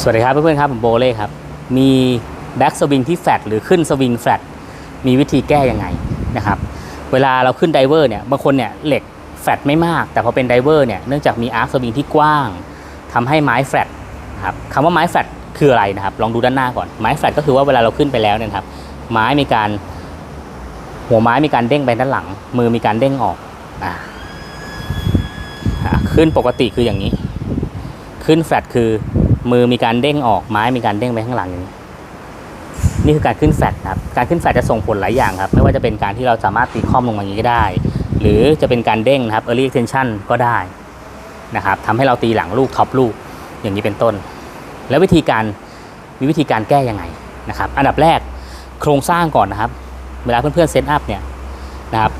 สวัสดีครับเพื่อนๆครับผมโบเล่ครับ มีแบ็กสวิงที่แฟลตหรือขึ้นสวิงแฟลตมีวิธีแก้ยังไงนะครับเวลาเราขึ้นไดเวอร์เนี่ยบางคนเนี่ยเหล็กแฟลตไม่มาก แต่พอเป็นไดเวอร์เนี่ยเนื่องจากมีอาร์คสวิงที่กว้างทำให้ไม้แฟลตครับคำว่าไม้แฟลตคืออะไรนะครับลองดูด้านหน้าก่อนไม้แฟลตก็คือว่าเวลาเราขึ้นไปแล้วเนี่ยครับไม้มีการ หัวไม้มีการเด้งไปด้านหลัง มือมีการเด้งออกอ่าอ่าขึ้นปกติคืออย่างนี้ ขึ้นแฟลตคือ มือมีการเด้งออกไม้มีการเด้งไปข้างหลังอย่างนี้นี่คือการขึ้นแฟลตครับการขึ้นแฟลตจะส่งผลหลายอย่างครับ ไม่ว่าจะเป็นการที่เราสามารถตีคอมลงมาอย่างนี้ก็ได้ หรือจะเป็นการเด้งนะครับ early extension ก็ได้นะครับทำให้เราตีหลังลูกท็อปลูกอย่างนี้เป็นต้น แล้ววิธีการมีวิธีการแก้ยังไงนะครับ อันดับแรกโครงสร้างก่อนนะครับ เวลาเพื่อนๆเซตอัพเนี่ยนะครับ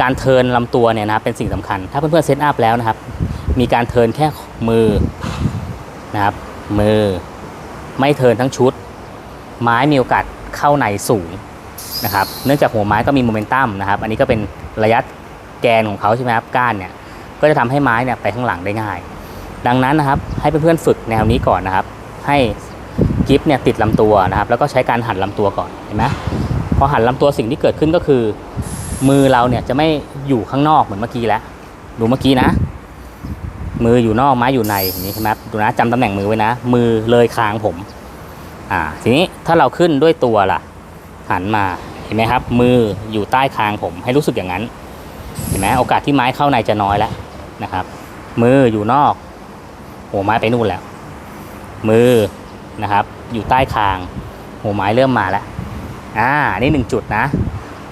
การเทิร์นลำตัวเนี่ยนะเป็นสิ่งสำคัญ ถ้าเพื่อนๆเซตอัพแล้วนะครับ มีการเทิร์นแค่มือนะครับ มือ ไม่เทินทั้งชุด ไม้มีโอกาสเข้าในสูงนะครับ เนื่องจากหัวไม้ก็มีโมเมนตัมนะครับ อันนี้ก็เป็นระยะแกนของเขาใช่ไหมครับ ก้านเนี่ย ก็จะทำให้ไม้เนี่ยไปข้างหลังได้ง่าย ดังนั้นนะครับ ให้เพื่อนๆฝึกแนวนี้ก่อนนะครับ ให้กิฟเนี่ยติดลำตัวนะครับ แล้วก็ใช้การหันลำตัวก่อน เห็นไหมพอหันลำตัวสิ่งที่เกิดขึ้นก็คือ มือเราเนี่ยจะไม่อยู่ข้างนอกเหมือนเมื่อกี้แล้ว ดูเมื่อกี้นะ มืออยู่นอกไม้อยู่ในอย่างนี้ใช่ไหมครับดูนะจำตำแหน่งมือไว้นะ มือเลยคางผมอ่าทีนี้ถ้าเราขึ้นด้วยตัวล่ะ หันมาเห็นไหมครับ มืออยู่ใต้คางผมให้รู้สึกอย่างนั้น เห็นไหมโอกาสที่ไม้เข้าในจะน้อยแล้วนะครับ มืออยู่นอกหัวไม้ไปนู่นแล้ว มือนะครับ อยู่ใต้คาง หัวไม้เริ่มมาแล้วอ่านี่หนึ่งจุดนะ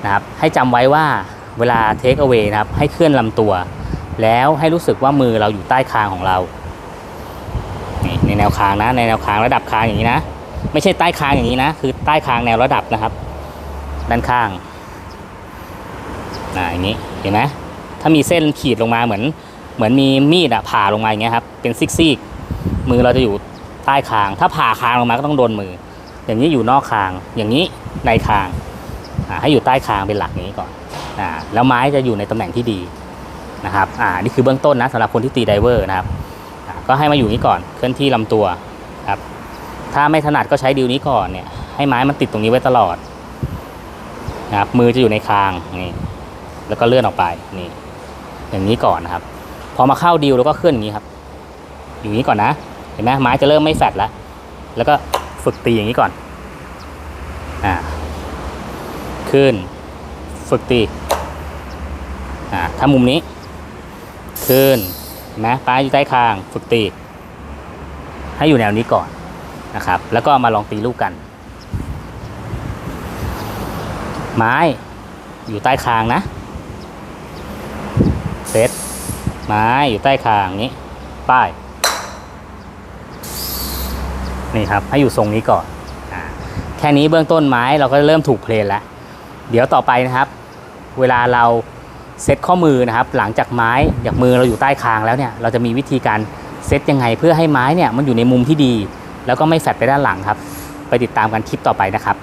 นะครับ ให้จำไว้ว่าเวลาเทคเอา a y นะครับ ให้เคลื่อนลำตัว แล้วให้รู้สึกว่ามือเราอยู่ใต้คางของเรานี่ในแนวคางนะในแนวคางระดับคางอย่างนี้นะ ไม่ใช่ใต้คางอย่างนี้นะ คือใต้คางแนวระดับนะครับ ด้านข้างอ่าอย่างนี้เห็นไหมถ้ามีเส้นขีดลงมาเหมือน เหมือนมีมีดอะผ่าลงมาอย่างเงี้ยครับเป็นซิกซีกมือเราจะอยู่ใต้คาง ถ้าผ่าคางลงมาก็ต้องโดนมือ อย่างนี้อยู่นอกคาง อย่างนี้ในคางให้อยู่ใต้คางเป็นหลักนี้ก่อนอ่าแล้วไม้จะอยู่ในตำแหน่งที่ดี นะครับอ่านี่คือเบื้องต้นนะสำหรับคนที่ตีไดเวอร์นะครับอ่าก็ให้มาอยู่นี้ก่อนเคลื่อนที่ลำตัวครับถ้าไม่ถนัดก็ใช้ดิวนี้ก่อนเนี่ยให้ไม้มันติดตรงนี้ไว้ตลอดนะครับมือจะอยู่ในคางนี่แล้วก็เลื่อนออกไปนี่อย่างนี้ก่อนนะครับ พอมาเข้าดิวแล้วก็เคลื่อนอย่างนี้ครับ อยู่นี้ก่อนนะ เห็นไหมไม้จะเริ่มไม่แฟดแล้ว แล้วก็ฝึกตีอย่างนี้ก่อนอ่าขึ้น ฝึกตีอ่าถ้ามุมนี้ ขึ้นนไหมปลายอยู่ใต้คางฝึกตีให้อยู่แนวนี้ก่อนนะครับ แล้วก็มาลองตีลูกกัน ไม้อยู่ใต้คางนะเซตไม้อยู่ใต้คางนี้ ป้าย นี่ครับ ให้อยู่ทรงนี้ก่อนอแค่นี้เบื้องต้นไม้เราก็เริ่มถูกเพลนแล้ว เดี๋ยวต่อไปนะครับ เวลาเรา เซตข้อมือนะครับหลังจากไม้จากมือเราอยู่ใต้คางแล้วเนี่ยเราจะมีวิธีการเซตยังไงเพื่อให้ไม้เนี่ยมันอยู่ในมุมที่ดี แล้วก็ไม่แฟดไปด้านหลังครับ ไปติดตามกันคลิปต่อไปนะครับ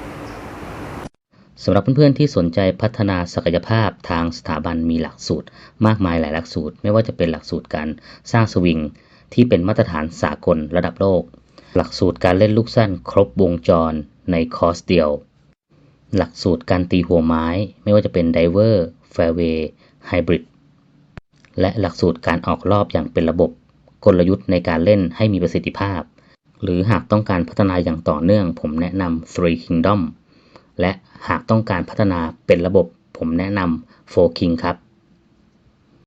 สำหรับเพื่อนๆที่สนใจพัฒนาศักยภาพทางสถาบันมีหลักสูตร มากมายหลายหลักสูตร ไม่ว่าจะเป็นหลักสูตรการสร้างสวิง ที่เป็นมาตรฐานสากลระดับโลก หลักสูตรการเล่นลูกสั้นครบวงจรในคอร์สเดียว หลักสูตรการตีหัวไม้ ไม่ว่าจะเป็นไดเวอร์ แฟร์เวย์ไฮบริดและหลักสูตรการออกรอบอย่างเป็นระบบ กลยุทธ์ในการเล่นให้มีประสิทธิภาพ หรือหากต้องการพัฒนาอย่างต่อเนื่อง ผมแนะนำ Three Kingdom และหากต้องการพัฒนาเป็นระบบ ผมแนะนำ Four King ครับ